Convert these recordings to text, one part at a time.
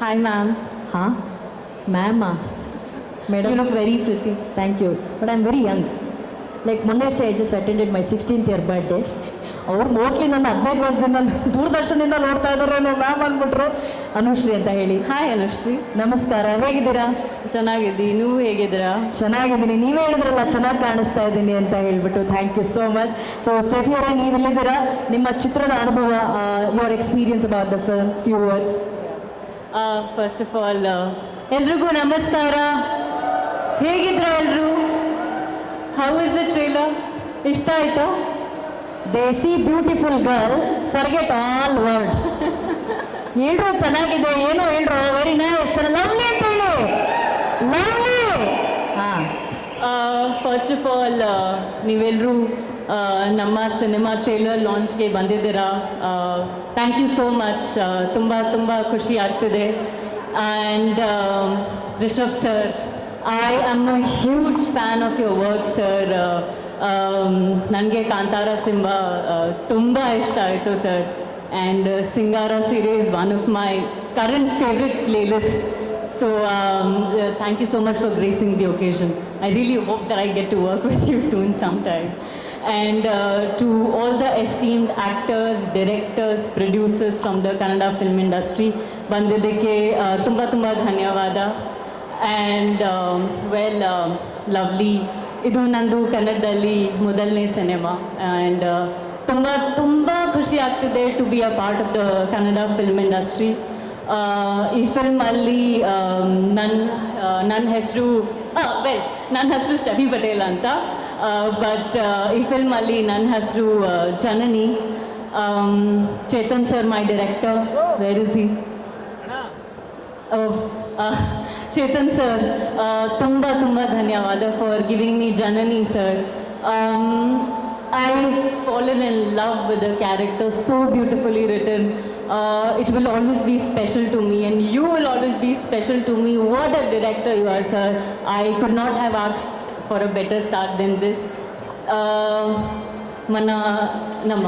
Hi, ma'am ಹಾಂ ಮ್ಯಾಮಾ madam you look very pretty. Thank you but I am very young like ಮೊನ್ನೆ ಅಷ್ಟೇ I just attended my sixteenth year birthday ಅವ್ರು mostly ನನ್ನ ಹದಿನೈದು ವರ್ಷದಿಂದ ದೂರದರ್ಶನದಿಂದ ನೋಡ್ತಾ ಇದ್ದಾರೆ ಮ್ಯಾಮ್ ಅಂದ್ಬಿಟ್ರು. ಅನುಶ್ರೀ ಅಂತ ಹೇಳಿ. ಹಾಯ್ ಅನುಶ್ರೀ. ನಮಸ್ಕಾರ. ಹೇಗಿದ್ದೀರಾ? ಚೆನ್ನಾಗಿದ್ದೀನಿ. ನೀವು ಹೇಗಿದ್ದೀರಾ? ಚೆನ್ನಾಗಿದ್ದೀನಿ. ನೀವೇ ಹೇಳಿದ್ರಲ್ಲ ಚೆನ್ನಾಗಿ ಕಾಣಿಸ್ತಾ ಇದ್ದೀನಿ ಅಂತ ಹೇಳಿಬಿಟ್ಟು. Thank you so much so Steffi ಅವರೇ ನೀವು ಇಲ್ಲಿದ್ದೀರಾ ನಿಮ್ಮ ಚಿತ್ರದ ಅನುಭವ your experience about the film few words first of all ಎಲ್ರಿಗೂ ನಮಸ್ಕಾರ. ಹೇಗಿದ್ರ ಎಲ್ಲರೂ ಹೌ ಇಸ್ ದ ಟ್ರೇಲರ್ ಇಷ್ಟ ಆಯ್ತಾ? Desi beautiful girl forget all words ಹೇಳ್ರು ಚೆನ್ನಾಗಿದೆ ಏನು ಹೇಳ್ರು ವೆರಿ ನೈಸ್ ಲವ್ಲಿ ಅಂತ ಹೇಳಿ. ಲವ್ಲಿ. ಹಾಂ ಫಸ್ಟ್ ಆಫ್ ಆಲ್ ನೀವೆಲ್ಲರೂ ನಮ್ಮ ಸಿನಿಮಾ ಟ್ರೇಲರ್ ಲಾಂಚ್ಗೆ ಬಂದಿದ್ದೀರಾ? ಥ್ಯಾಂಕ್ ಯು ಸೋ ಮಚ್ ತುಂಬ ತುಂಬ ಖುಷಿ ಆಗ್ತಿದೆ. And Rishab sir I am a huge fan of your work sir ನನಗೆ ಕಾಂತಾರ ಸಿಂಬಾ ತುಂಬ ಇಷ್ಟ ಆಯಿತು sir and Singara series one of my current favourite playlist So um, uh, thank you so much for gracing the occasion. I really hope that I get to work with you soon sometime. And uh, to all the esteemed actors, directors, producers from the Kannada film industry, ಬಂದಿದ್ದಕ್ಕೆ ತುಂಬ ತುಂಬ ಧನ್ಯವಾದ and well lovely ಇದು ನಂದು ಕನ್ನಡದಲ್ಲಿ ಮೊದಲನೇ cinema and ತುಂಬ ತುಂಬ ಖುಷಿ ಆಗ್ತಿದೆ to be a part of the Kannada film industry ಈ ಫಿಲ್ಮಲ್ಲಿ ನನ್ನ ನನ್ನ ಹೆಸರು ವೆಲ್ ನನ್ನ ಹೆಸರು ಸ್ಟಫಿ ಪಟೇಲ್ ಅಂತ ಬಟ್ ಈ ಫಿಲ್ಮಲ್ಲಿ ನನ್ನ ಹೆಸರು Janani Um, Chetan sir my director where is he Chetan sir ತುಂಬ ತುಂಬ ಧನ್ಯವಾದ for giving me Janani sir I fallen in love with the character so beautifully written it will always be special to me and you will always be special to me what a director you are sir I could not have ಆಕ್ಸ್ಡ್ for a better start than this. మన నమ్మ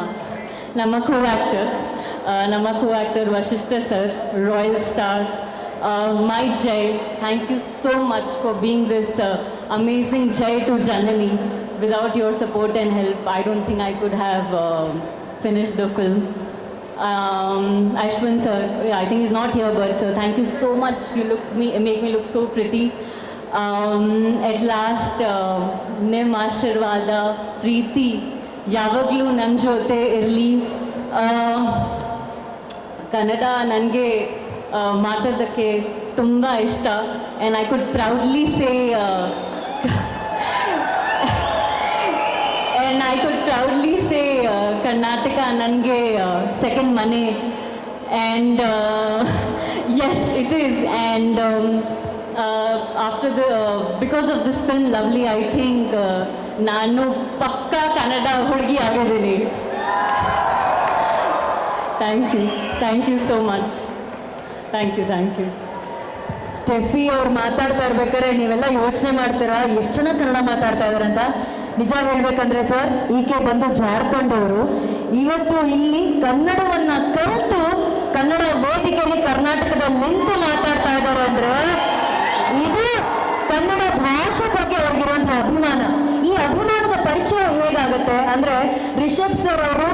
నమ్మ co actor నమ్మ co actor Vasishta sir royal star my Jai thank you so much for being this amazing Jai to Janani. without your support and help, I don't think I could have uh, finished the film. Um, Ashwin sir, I think he's not here, but sir, thank you so much. You look me, make me look so pretty. Um, last last, uh, ನಿಮ್ ಆಶೀರ್ವಾದ ಪ್ರೀತಿ ಯಾವಾಗಲೂ ನನ್ನ ಜೊತೆ ಇರಲಿ. ಕನ್ನಡ ನನಗೆ ಮಾತಾಡೋದಕ್ಕೆ ತುಂಬ ಇಷ್ಟ. And I could proudly say and I could proudly say Karnataka ನನಗೆ ಸೆಕೆಂಡ್ ಮನೆ. And as it is and after the because of this film lovely I think ನಾನು ಪಕ್ಕಾ ಕನ್ನಡ ಹುಡುಗಿ ಆಗಿದ್ದೀನಿ. Thank you thank you so much thank you thank you Steffi ಅವ್ರು ಮಾತಾಡ್ತಾ ಇರ್ಬೇಕಾದ್ರೆ ನೀವೆಲ್ಲ ಯೋಚನೆ ಮಾಡ್ತೀರಾ? ಎಷ್ಟು ಜನ ಕನ್ನಡ ಮಾತಾಡ್ತಾ ಇದಾರಂತ ನಿಜ ಹೇಳ್ಬೇಕಂದ್ರೆ ಸರ್, ಈಕೆ ಬಂದು ಜಾರ್ಖಂಡ್ ಅವರು. ಇವತ್ತು ಇಲ್ಲಿ ಕನ್ನಡವನ್ನ ಕಲಿತು ಕನ್ನಡ ವೇದಿಕೆಯಲ್ಲಿ ಕರ್ನಾಟಕದಲ್ಲಿ ನಿಂತು ಮಾತಾಡ್ತಾ ಇದ್ದಾರೆ ಅಂದ್ರೆ ಇದು ಕನ್ನಡ ಭಾಷೆ ಬಗ್ಗೆ ಅವ್ರಿಗಿರುವಂತಹ ಅಭಿಮಾನ. ಈ ಅಭಿಮಾನದ ಪರಿಚಯ ಹೇಗಾಗುತ್ತೆ ಅಂದ್ರೆ ರಿಷಬ್ ಸರ್ ಅವರು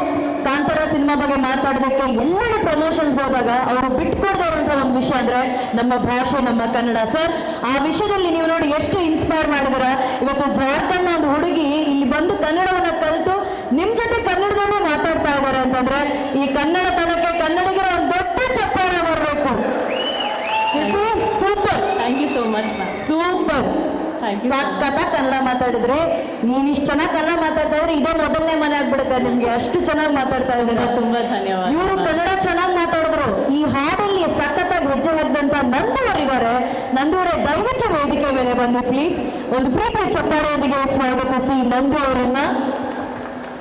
ಕಾಂತಾರ ಸಿನಿಮಾ ಬಗ್ಗೆ ಮಾತಾಡೋದಕ್ಕೆ ಎಲ್ಲ ಪ್ರಮೋಷನ್ಸ್ ಹೋದಾಗ ಅವರು ಬಿಟ್ಕೊಡ್ದೇ ಒಂದು ವಿಷಯ ಅಂದ್ರೆ ನಮ್ಮ ಭಾಷೆ, ನಮ್ಮ ಕನ್ನಡ. ಸರ್ ಆ ವಿಷಯದಲ್ಲಿ ನೀವು ನೋಡಿ ಎಷ್ಟು ಇನ್ಸ್ಪೈರ್ ಮಾಡಿದಿರ ಇವತ್ತು ಜಾರ್ಖಂಡ್ ಒಂದು ಹುಡುಗಿ ಇಲ್ಲಿ ಬಂದು ಕನ್ನಡವನ್ನ ಕಲಿತು ನಿಮ್ ಜೊತೆ ಕನ್ನಡದಲ್ಲೇ ಮಾತಾಡ್ತಾ ಇದ್ದಾರೆ ಅಂತಂದ್ರೆ ಈ ಕನ್ನಡ ತನಕ್ಕೆ ಒಂದು ದೊಡ್ಡ ಚಪ್ಪಾಳ ಬರಬೇಕು super thank you so much super. ಸಖತ್ತ Kannada ಮಾತಾಡಿದ್ರೆ. ನೀವ್ ಇಷ್ಟು ಚೆನ್ನಾಗಿ ಕನ್ನಡ ಮಾತಾಡ್ತಾ ಇದ್ರೆ ಇದೇ ಮೊದಲನೇ ಮನೆ ಆಗ್ಬಿಡುತ್ತೆ ನಿಮ್ಗೆ. ಅಷ್ಟು ಚೆನ್ನಾಗಿ ಮಾತಾಡ್ತಾ ಇದ್ದಾರೆ. ತುಂಬಾ ಧನ್ಯವಾದ. ಇವರು ಕನ್ನಡ ಚೆನ್ನಾಗಿ ಮಾತಾಡಿದ್ರು. ಈ ಹಾಡಲ್ಲಿ ಸಖತ್ತಾಗಿ ಹೆಜ್ಜೆ ಹಾಕಿದಂತ ನಂದುವರಿದ್ದಾರೆ. ನಂದುವರೆ ದಯವಿಟ್ಟು ವೇದಿಕೆ ಮೇಲೆ ಬಂದು ಪ್ಲೀಸ್ ಒಂದು ಪ್ರೀತಿ ಚಪ್ಪಾಳೆಯೊಂದಿಗೆ ಸ್ವಾಗತಿಸಿ ನಂದು ಅವರನ್ನ.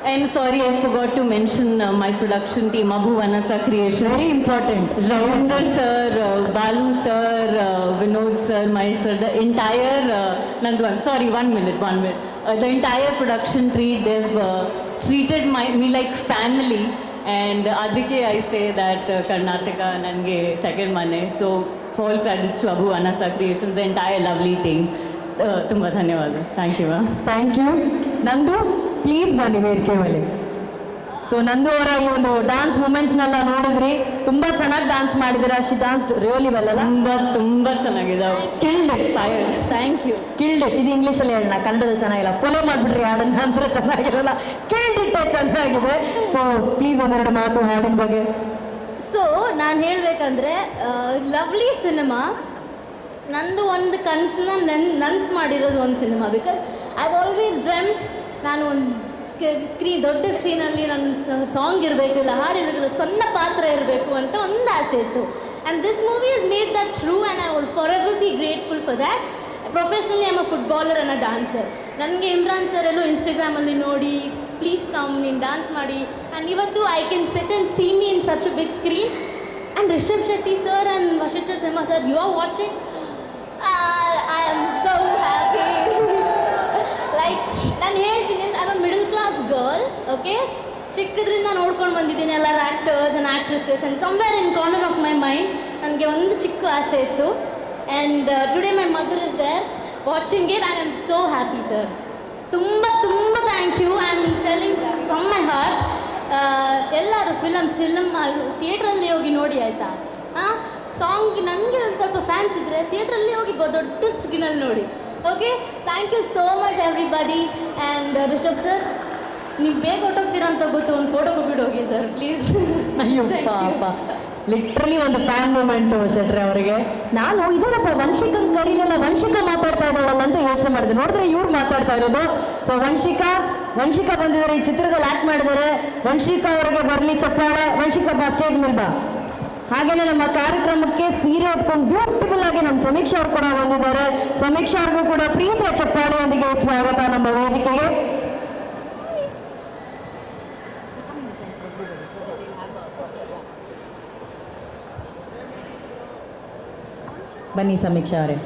And sorry, I forgot to mention uh, my production team, Abu Vanasa Creation. Very important Ravinder sir, uh, Balu sir, uh, Vinod sir, Mahesh sir, the entire, uh, Nandu, I'm sorry, one minute, one minute. Uh, the entire production tree, they've uh, treated my, me like family. And ಅದಕ್ಕೆ I say that Karnataka ನನಗೆ second ಮನೆ so all credits to Abu Anasa creations entire lovely team ತುಂಬ ಧನ್ಯವಾದ thank you ma'am thank you ನಂದು please ಬನ್ನಿ ವೇದಿಕೆ ಮೇಲೆ. So ನಂದು ಅವರ ಈ ಒಂದು ಡಾನ್ಸ್ ಮೂಮೆಂಟ್ಸ್ನೆಲ್ಲ ನೋಡಿದ್ರಿ. ತುಂಬಾ ಚೆನ್ನಾಗಿ ಡಾನ್ಸ್ ಮಾಡಿದಿರ ಶಿ ಡಾನ್ಸ್ ರಿಯಲಿ ವೆಲ್ ಅಲ್ಲ? ತುಂಬ ತುಂಬ ಚೆನ್ನಾಗಿದೆ. ಕಿಲ್ಡ್ ಥ್ಯಾಂಕ್ ಯು ಕಿಲ್ಡ್ ಇದು ಇಂಗ್ಲೀಷಲ್ಲಿ ಹೇಳೋಣ. ಕನ್ನಡದಲ್ಲಿ ಚೆನ್ನಾಗಿಲ್ಲ. ಫಾಲೋ ಮಾಡಿಬಿಡ್ರಿ ಹಾಡನ್ನ ಅಂದ್ರೆ ಚೆನ್ನಾಗಿರಲ್ಲ. ಕೇಳಿಟ್ಟೆ ಚೆನ್ನಾಗಿದೆ. ಸೊ ಪ್ಲೀಸ್ ಒಂದೆರಡು ಮಾತು ಹಾಡಿನ ಬಗ್ಗೆ. ಸೊ ನಾನು ಹೇಳಬೇಕಂದ್ರೆ ಲವ್ಲಿ ಸಿನಿಮಾ ನಂದು ಒಂದು ಕನ್ಸನ್ನ ನೆನ್ ನನ್ಸ್ ಮಾಡಿರೋದು ಒಂದು cinema because I always dreamt ನಾನು ಒಂದು ಸ್ಕ್ರೀನ್ ದೊಡ್ಡ ಸ್ಕ್ರೀನಲ್ಲಿ ನನ್ನ ಸಾಂಗ್ ಇರಬೇಕು, ಇಲ್ಲ ಹಾಡು ಇರಬೇಕು ಸಣ್ಣ ಪಾತ್ರ ಇರಬೇಕು ಅಂತ ಒಂದು ಆಸೆ ಇತ್ತು. And this movie is made that true and I will forever be grateful for that professionally I'm a footballer ಅನ್ನೋ ಅ ಡಾನ್ಸರ್ ನನಗೆ ಇಮ್ರಾನ್ ಸರ್ ಎಲ್ಲೋ ಇನ್ಸ್ಟಾಗ್ರಾಮಲ್ಲಿ ನೋಡಿ ಪ್ಲೀಸ್ ಕಮ್ ನೀನು ಡಾನ್ಸ್ ಮಾಡಿ. ಆ್ಯಂಡ್ ಇವತ್ತು I can set and see me in such a big screen and Rishab Shetty sir and Vasishta Simha sir you are watching I am so happy like ನಾನು ಹೇಳ್ತೀನಿ I middle class girl okay ಚಿಕ್ಕದ್ರಿಂದ ನೋಡ್ಕೊಂಡು ಬಂದಿದ್ದೀನಿ ಎಲ್ಲರ actors and actresses and somewhere in corner of my mind ನನಗೆ ಒಂದು ಚಿಕ್ಕ ಆಸೆ ಇತ್ತು. And today my mother is there watching it I am so happy sir ತುಂಬ ತುಂಬ thank you I am telling from my heart ಎಲ್ಲರೂ film film ಅಲ್ಲಿ ಥಿಯೇಟ್ರಲ್ಲಿ ಹೋಗಿ ನೋಡಿ, ಆಯಿತಾ? ಹಾಂ? ಸಾಂಗ್ ನನಗೆ ಒಂದು ಸ್ವಲ್ಪ ಫ್ಯಾನ್ಸ್ ಇದ್ದರೆ ಥಿಯೇಟ್ರಲ್ಲಿ ಹೋಗಿ ದೊಡ್ಡ ಸ್ಕ್ರೀನಲ್ಲಿ ನೋಡಿ. Okay thank you so much everybody and Rishab sir ನೀವು ಬೇಗ ಹೊಟ್ಟೋಗ್ತೀರಾ ಅಂತ ಗೊತ್ತು ಒಂದು ಫೋಟೋ ಕೊಟ್ಬಿಟ್ಟು ಹೋಗಿ ಸರ್ ಪ್ಲೀಸ್ ಅಯ್ಯೋ ಪಾಪ. ಲಿಟ್ರಲಿ ಒಂದು ಫ್ಯಾನ್ ಮೂಮೆಂಟು ಶೆಟ್ರೆ ಅವರಿಗೆ. ನಾನು ಇದೇನಪ್ಪ ವಂಶಿಕನ್ ಕರೀಲಿಲ್ಲ ವಂಶಿಕಾ ಮಾತಾಡ್ತಾ ಇದ್ದಾವಲ್ಲ ಅಂತ ಯೋಚನೆ ಮಾಡಿದೆ. ನೋಡಿದ್ರೆ ಇವ್ರು ಮಾತಾಡ್ತಾ ಇರೋದು. ಸೊ ವಂಶಿಕಾ ವಂಶಿಕಾ ಬಂದಿದ್ದಾರೆ ಈ ಚಿತ್ರದಲ್ಲಿ ಆ್ಯಕ್ಟ್ ಮಾಡಿದ್ದಾರೆ. ವಂಶಿಕಾ ಅವರಿಗೆ ಬರಲಿ ಚಪ್ಪಾಳೆ. ವಂಶಿಕಾ ಬಾ ಸ್ಟೇಜ್ ಮೇಲೆ ಬಾ. ಹಾಗೇನೆ ನಮ್ಮ ಕಾರ್ಯಕ್ರಮಕ್ಕೆ ಸೀರೆ ಉಟ್ಕೊಂಡು ಬ್ಯೂಟಿಫುಲ್ ಆಗಿ ನಮ್ಮ ಸಮೀಕ್ಷೆ ಅವ್ರು ಕೂಡ ಬಂದಿದ್ದಾರೆ. ಸಮೀಕ್ಷಾ ಅವ್ರಿಗೂ ಕೂಡ ಪ್ರೀತಿಯ ಚಪ್ಪಾಳೆಯೊಂದಿಗೆ ಸ್ವಾಗತ ನಮ್ಮ ವೇದಿಕೆಗೆ. ಬನ್ನಿ ಸಮೀಕ್ಷಾ ಅವರೇ.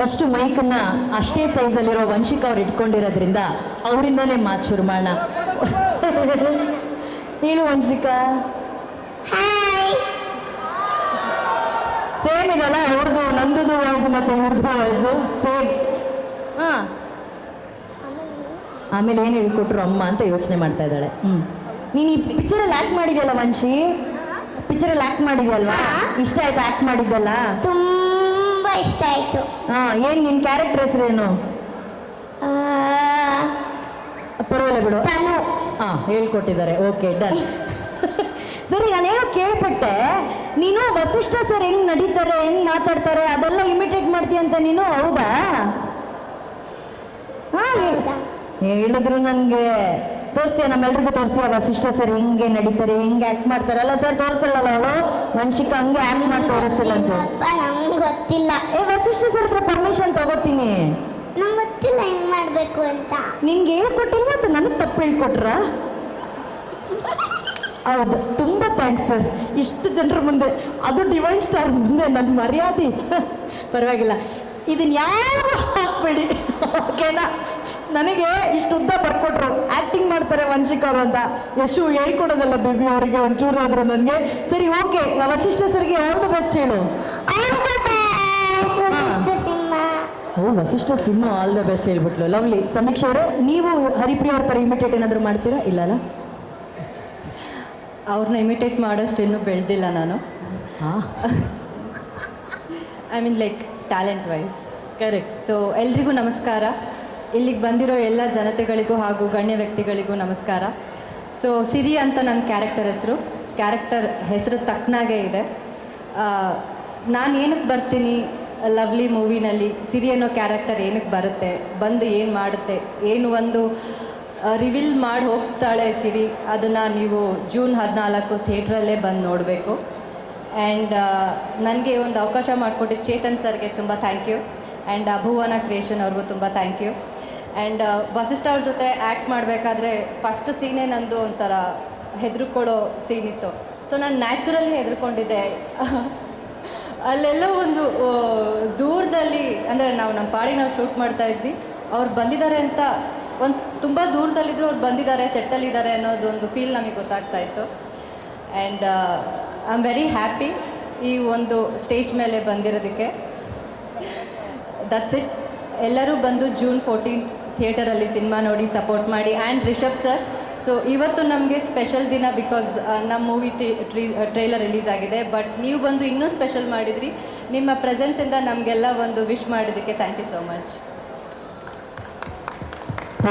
ಮೈಕ್ ಮೈಕನ್ನ ಅಷ್ಟೇ ಸೈಜಲ್ಲಿರೋ ವಂಶಿಕಾ ಅವ್ರು ಇಟ್ಕೊಂಡಿರೋದ್ರಿಂದ ಅವರಿಂದನೇ ಮಾತು ಶುರು ಮಾಡೋಣ. ಏನು ವಂಶಿಕಾ. ಸೇಮ್ ಇದಲ್ಲ ಅವ್ರದ್ದು ನಂದುದು ವಾಯ್ಸ್ ಮತ್ತೆ ಇವ್ರದ್ದು ವಾಯ್ಸು ಸೇಮ್ ಹಾ. ಆಮೇಲೆ ಏನು ಹೇಳ್ಕೊಟ್ರು ಅಮ್ಮ ಅಂತ ಯೋಚನೆ ಮಾಡ್ತಾ ಇದ್ದಾಳೆ. ಹ್ಮ್. ನೀನು ಈ ಪಿಕ್ಚರಲ್ಲಿ ಆಕ್ಟ್ ಮಾಡಿದ್ಯಲ್ಲ ವಂಶಿ ಪಿಕ್ಚರಲ್ಲಿ ಆಕ್ಟ್ ಮಾಡಿದ್ಯಲ್ವಾ? ಇಷ್ಟ ಆಯ್ತು ಆಕ್ಟ್ ಮಾಡಿದ್ದಲ್ಲ? ತುಂಬಾ ಇಷ್ಟ ಆಯ್ತು. ಹಾ ಏನ್ ನಿನ್ ಕ್ಯಾರೆಕ್ಟರ್ ಹೆಸರೇನು ಪರವಾಗಿಲ್ಲ ಬಿಡು. ಹಾ ಹೇಳ್ಕೊಟ್ಟಿದ್ದಾರೆ. ಓಕೆ ಡನ್ ಸರಿ ನಾನೇನೋ ಕೇಳ್ಪಟ್ಟೆ. ನೀನು ವಸಿಷ್ಠ ಸರ್ ಹೆಂಗ್ ನಡೀತಾರೆ ಹೆಂಗ್ ಮಾತಾಡ್ತಾರೆ ಅದೆಲ್ಲ ಇಮಿಟೇಟ್ ಮಾಡ್ತೀಯ ಅಂತ ನೀನು? ಹೌದಾ? ಹೇಳಿದ್ರು ನನಗೆ. ತೋರಿಸ್ತೀಯ ನಮ್ಮೆಲ್ರಿಗೂ ತೋರಿಸ್ತೀಯ ವಸಿಷ್ಠ ಸರ್ ಹೆಂಗೆ ನಡೀತಾರೆ ಹೆಂಗೆ ಆಕ್ಟ್ ಮಾಡ್ತಾರೆ ಅಲ್ಲ ಸರ್ ತೋರಿಸಲ್ಲ ಅವಳು? ಮನ್ಷಿಕ ಹಂಗೆ ಆಕ್ಟ್ ಮಾಡಿ ತೋರಿಸ್ತಿಲ್ಲ ಅಂತ. ಗೊತ್ತಿಲ್ಲ. ಏ ವಸಿಷ್ಠ ಸರ್ ಹತ್ರ ಪರ್ಮಿಷನ್ ತಗೋತೀನಿ. ನಂಗೆ ಗೊತ್ತಿಲ್ಲ ಹೆಂಗ್ ಮಾಡಬೇಕು ಅಂತ. ನಿಂಗೆ ಹೇಳ್ಕೊಟ್ಟಿಲ್ಲ ಅಂತ ನನಗೆ ತಪ್ಪು ಹೇಳ್ಕೊಟ್ರ? ಹೌದು ತುಂಬ ಥ್ಯಾಂಕ್ಸ್ ಸರ್ ಇಷ್ಟು ಜನರ ಮುಂದೆ ಅದು ಡಿವೈನ್ ಸ್ಟಾರ್ ಮುಂದೆ ನನ್ನ ಮರ್ಯಾದೆ ಪರವಾಗಿಲ್ಲ. ಇದನ್ನ ಯಾರು ಹಾಕ್ಬೇಡಿ. ಓಕೆನಾ ನನಗೆ ಇಷ್ಟು ಉದ್ದ ಬರ್ಕೊಟ್ರು. ಆ್ಯಕ್ಟಿಂಗ್ ಮಾಡ್ತಾರೆ ವಂಶಿಕ ಅವರು ಅಂತ. ಎಷ್ಟು ಹೇಳ್ಕೊಡೋದಲ್ಲ ಬೇಬಿ ಅವರಿಗೆ ಒಂಚೂರು ಆದ್ರು ನನಗೆ. ಸರಿ ಓಕೆ ವಸಿಷ್ಠ ಸರ್ಗೆ ಯಾವುದು ದ ಬೆಸ್ಟ್ ಹೇಳು ಓ Vasishta Simha all the best ಹೇಳ್ಬಿಟ್ಲು. Lovely ಸಮೀಕ್ಷೆ ಅವರೇ ನೀವು ಹರಿಪ್ರಿಯ ಅವ್ರ ಥರ ಇಮಿಟೇಟ್ ಏನಾದರೂ ಮಾಡ್ತೀರಾ? ಇಲ್ಲಲ್ಲ ಅವ್ರನ್ನ ಇಮಿಟೇಟ್ ಮಾಡೋಷ್ಟು ಇನ್ನೂ ಬೆಳೆದಿಲ್ಲ ನಾನು. I mean like talent wise correct so ಎಲ್ರಿಗೂ ನಮಸ್ಕಾರ. ಇಲ್ಲಿಗೆ ಬಂದಿರೋ ಎಲ್ಲ ಜನತೆಗಳಿಗೂ ಹಾಗೂ ಗಣ್ಯ ವ್ಯಕ್ತಿಗಳಿಗೂ ನಮಸ್ಕಾರ. ಸೊ ಸಿರಿ ಅಂತ ನನ್ನ ಕ್ಯಾರೆಕ್ಟರ್ ಹೆಸರು. ಕ್ಯಾರೆಕ್ಟರ್ ಹೆಸರು ತಕ್ಕನಾಗೆ ಇದೆ. ನಾನು ಏನಕ್ಕೆ ಬರ್ತೀನಿ ಲವ್ಲಿ ಮೂವಿನಲ್ಲಿ ಸಿರಿ ಅನ್ನೋ ಕ್ಯಾರೆಕ್ಟರ್ ಏನಕ್ಕೆ ಬರುತ್ತೆ ಬಂದು ಏನು ಮಾಡುತ್ತೆ ಏನು ಒಂದು ರಿವೀಲ್ ಮಾಡಿ ಹೋಗ್ತಾಳೆ ಸಿರಿ. ಅದನ್ನು ನೀವು ಜೂನ್ ಹದಿನಾಲ್ಕು ಥಿಯೇಟ್ರಲ್ಲೇ ಬಂದು ನೋಡಬೇಕು. ಆ್ಯಂಡ್ ನನಗೆ ಒಂದು ಅವಕಾಶ ಮಾಡಿಕೊಟ್ಟಿದ್ದು ಚೇತನ್ ಸರ್ಗೆ ತುಂಬ thank you and Bhuvana creation ಅವ್ರಿಗೂ ತುಂಬ ಥ್ಯಾಂಕ್ ಯು ಆ್ಯಂಡ್ ವಸಿಷ್ಠ ಅವ್ರ ಜೊತೆ ಆ್ಯಕ್ಟ್ ಮಾಡಬೇಕಾದ್ರೆ ಫಸ್ಟ್ ಸೀನೇ ನಂದು ಒಂಥರ ಹೆದರ್ಕೊಳ್ಳೋ ಸೀನ್ ಇತ್ತು. ಸೊ ನಾನು ನ್ಯಾಚುರಲಿ ಹೆದರ್ಕೊಂಡಿದ್ದೆ. ಅಲ್ಲೆಲ್ಲೋ ಒಂದು ದೂರದಲ್ಲಿ, ಅಂದರೆ ನಾವು ನಮ್ಮ ಪಾಡಿ ನಾವು ಶೂಟ್ ಮಾಡ್ತಾ ಇದ್ವಿ. ಅವ್ರು ಬಂದಿದ್ದಾರೆ ಅಂತ ಒಂದು ತುಂಬ ದೂರದಲ್ಲಿದ್ದರೂ ಅವ್ರು ಬಂದಿದ್ದಾರೆ, ಸೆಟ್ಟಲ್ಲಿದ್ದಾರೆ ಅನ್ನೋದೊಂದು ಫೀಲ್ ನಮಗೆ ಗೊತ್ತಾಗ್ತಾ ಇತ್ತು. And I am very happy ಈ ಒಂದು ಸ್ಟೇಜ್ ಮೇಲೆ ಬಂದಿರೋದಕ್ಕೆ. ದಟ್ಸ್ ಇಟ್ ಎಲ್ಲರೂ ಬಂದು ಜೂನ್ ಫೋರ್ಟೀನ್ತ್ ಥಿಯೇಟರಲ್ಲಿ ಸಿನಿಮಾ ನೋಡಿ ಸಪೋರ್ಟ್ ಮಾಡಿ. ಆ್ಯಂಡ್ ರಿಷಬ್ ಸರ್ ಸೊ ಇವತ್ತು ನಮಗೆ ಸ್ಪೆಷಲ್ ದಿನ ಬಿಕಾಸ್ ನಮ್ಮ ಮೂವಿ ಟ್ರೈಲರ್ ರಿಲೀಸ್ ಆಗಿದೆ. ಬಟ್ ನೀವು ಬಂದು ಇನ್ನೂ ಸ್ಪೆಷಲ್ ಮಾಡಿದ್ರಿ. ನಿಮ್ಮ ಪ್ರೆಸೆನ್ಸಿಂದ ನಮಗೆಲ್ಲ ಒಂದು ವಿಶ್ ಮಾಡಿದ್ದಕ್ಕೆ ಥ್ಯಾಂಕ್ ಯು ಸೋ ಮಚ್